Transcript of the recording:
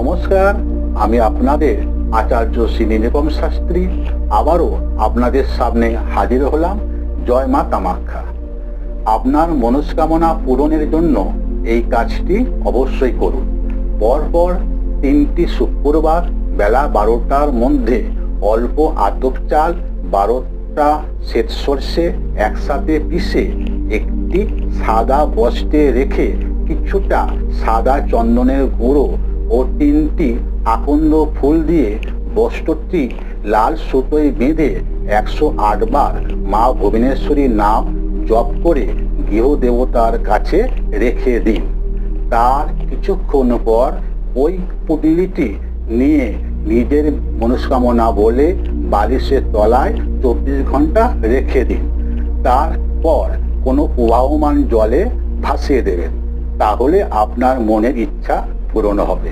নমস্কার, আমি আপনাদের আচার্য শ্রী নীলকম শাস্ত্রী। আবারও আপনাদের সামনে হাজির হলাম। জয় মা কামাখ্যা আপনার মনস্কামনা পূরণের জন্য এই কাজটি অবশ্যই করুন। পরপর তিনটি শুক্রবার বেলা বারোটার মধ্যে অল্প আতপ চাল বারোটা শ্বেত সর্ষে একসাথে পিষে একটি সাদা বস্তে রেখে কিছুটা সাদা চন্দনের গুঁড়ো ও তিনটি আকন্দ ফুল দিয়ে বস্ত্রটি লাল সুতোয় বেঁধে একশো বার মা ভুবনেশ্বরীর নাম জপ করে গৃহ দেবতার কাছে রেখে দিন। তার কিছুক্ষণ পর ওই পুটলিটি নিয়ে নিজের মনস্কামনা বলে বালিশের তলায় চব্বিশ ঘণ্টা রেখে দিন। তারপর কোনো প্রবাহমান জলে ভাসিয়ে দেবেন। তাহলে আপনার মনের ইচ্ছা পূরণ হবে।